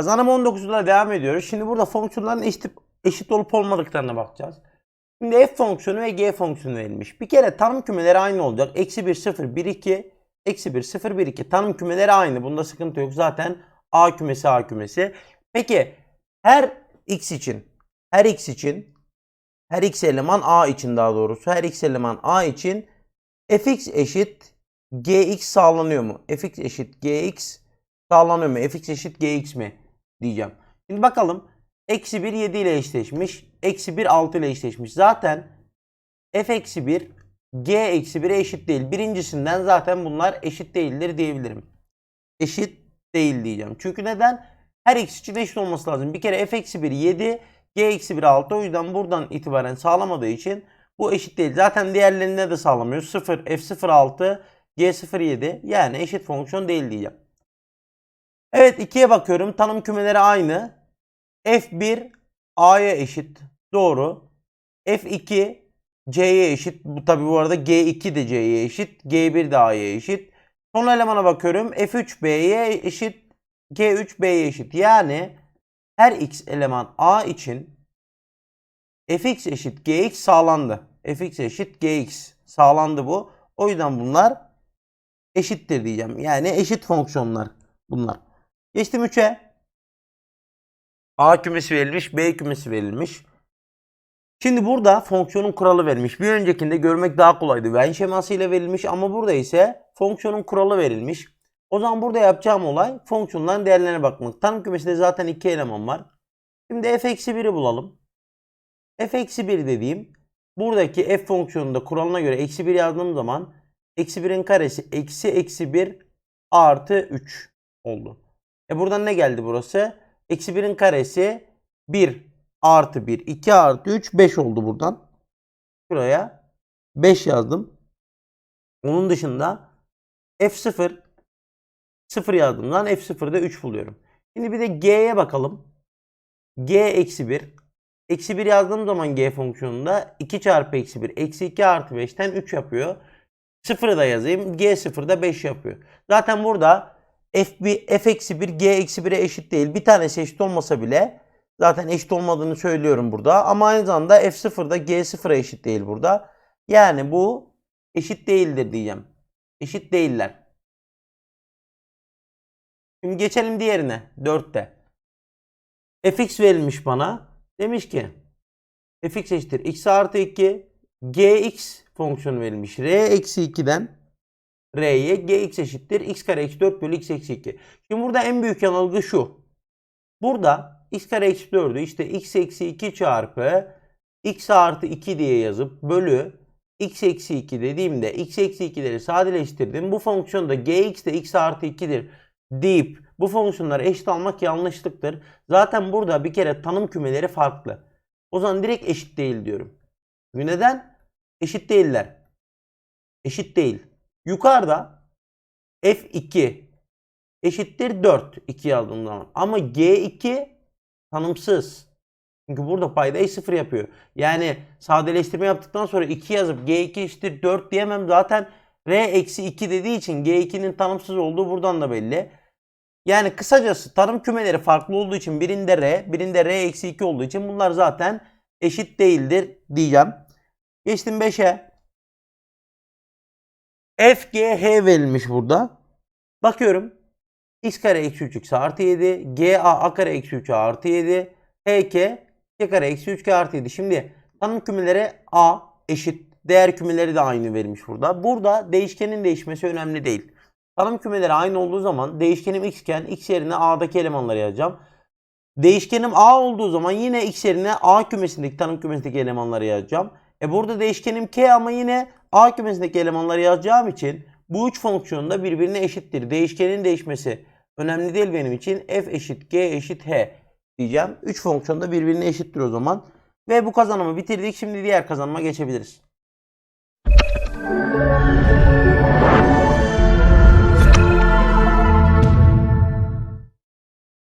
Kazanım 19'da devam ediyoruz. Şimdi burada fonksiyonların eşit, eşit olup olmadıklarına bakacağız. Şimdi f fonksiyonu ve g fonksiyonu verilmiş. Bir kere tanım kümeleri aynı olacak. Eksi 1, 0, 1, 2, eksi 1, 0, 1, 2. Tanım kümeleri aynı. Bunda sıkıntı yok. Zaten a kümesi a kümesi. Peki her x için, her x için, her x eleman a için daha doğrusu, her x eleman a için fx eşit gx sağlanıyor mu? fx eşit gx sağlanıyor mu? fx eşit gx mi? Diyeceğim. Şimdi bakalım. Eksi 1 7 ile eşleşmiş. Eksi 1 6 ile eşleşmiş. Zaten f eksi 1 g eksi 1'e eşit değil. Birincisinden zaten bunlar eşit değildir diyebilirim. Eşit değil diyeceğim. Çünkü neden? Her x için eşit olması lazım. Bir kere f eksi 1 7 g eksi 1 6. O yüzden buradan itibaren sağlamadığı için bu eşit değil. Zaten diğerlerinde de sağlamıyor. 0 f0 6 g0 7 yani eşit fonksiyon değil diyeceğim. Evet 2'ye bakıyorum. Tanım kümeleri aynı. F1 A'ya eşit. Doğru. F2 C'ye eşit. Bu tabi bu arada G2 de C'ye eşit. G1 de A'ya eşit. Son elemana bakıyorum. F3 B'ye eşit. G3 B'ye eşit. Yani her x eleman A için fx eşit gx sağlandı. fx eşit gx sağlandı bu. O yüzden bunlar eşittir diyeceğim. Yani eşit fonksiyonlar bunlar. Geçtim 3'e. A kümesi verilmiş, B kümesi verilmiş. Şimdi burada fonksiyonun kuralı verilmiş. Bir öncekinde görmek daha kolaydı. Venn şeması ile verilmiş ama burada ise fonksiyonun kuralı verilmiş. O zaman burada yapacağım olay fonksiyonların değerlerine bakmak. Tanım kümesinde zaten iki eleman var. Şimdi f-1'i bulalım. f-1 dediğim buradaki f fonksiyonunda kuralına göre eksi 1 yazdığım zaman eksi 1'in karesi eksi eksi 1 artı 3 oldu. E buradan ne geldi burası? Eksi 1'in karesi 1 artı 1 2 artı 3 5 oldu buradan. Buraya 5 yazdım. Onun dışında f0 0 yazdığımdan f0'da 3 buluyorum. Şimdi bir de g'ye bakalım. g eksi 1. Eksi 1 yazdığım zaman g fonksiyonunda 2 çarpı eksi 1 eksi 2 artı 5'ten 3 yapıyor. 0'ı da yazayım. g 0'da 5 yapıyor. Zaten burada f, f eksi 1 g eksi 1'e eşit değil. Bir tanesi eşit olmasa bile zaten eşit olmadığını söylüyorum burada. Ama aynı zamanda f0 da g 0'a eşit değil burada. Yani bu eşit değildir diyeceğim. Eşit değiller. Şimdi geçelim diğerine. 4'te. fx verilmiş bana. Demiş ki fx eşittir x artı 2 gx fonksiyonu verilmiş. r eksi 2'den r'ye gx eşittir x kare eksi 4 bölü x eksi 2. Şimdi burada en büyük yanılgı şu. Burada x kare eksi 4'ü işte x eksi 2 çarpı x artı 2 diye yazıp bölü x eksi 2 dediğimde x eksi 2'leri sadeleştirdim. Bu fonksiyon da gx de x artı 2'dir deyip bu fonksiyonları eşit almak yanlışlıktır. Zaten burada bir kere tanım kümeleri farklı. O zaman direkt eşit değil diyorum. Çünkü neden? Eşit değiller. Eşit değil. Yukarıda f2 eşittir 4 2 yazdığım zaman. Ama g2 tanımsız. Çünkü burada paydayı 0 yapıyor. Yani sadeleştirme yaptıktan sonra 2 yazıp g2 eşittir 4 diyemem. Zaten r eksi 2 dediği için g2'nin tanımsız olduğu buradan da belli. Yani kısacası tanım kümeleri farklı olduğu için birinde r, birinde r eksi 2 olduğu için bunlar zaten eşit değildir diyeceğim. Geçtim 5'e. F, g, h verilmiş burada. Bakıyorum. x kare eksi 3x artı 7. g, a, kare eksi 3 artı 7. h, k, kare eksi 3 k artı 7. Şimdi tanım kümeleri a eşit. Değer kümeleri de aynı verilmiş burada. Burada değişkenin değişmesi önemli değil. Tanım kümeleri aynı olduğu zaman değişkenim x iken x yerine a'daki elemanları yazacağım. Değişkenim a olduğu zaman yine x yerine a kümesindeki tanım kümesindeki elemanları yazacağım. E burada değişkenim k ama yine a kümesindeki elemanları yazacağım için bu üç fonksiyon da birbirine eşittir. Değişkenin değişmesi önemli değil benim için. f eşit g eşit h diyeceğim. Üç fonksiyon da birbirine eşittir o zaman. Ve bu kazanımı bitirdik. Şimdi diğer kazanıma geçebiliriz.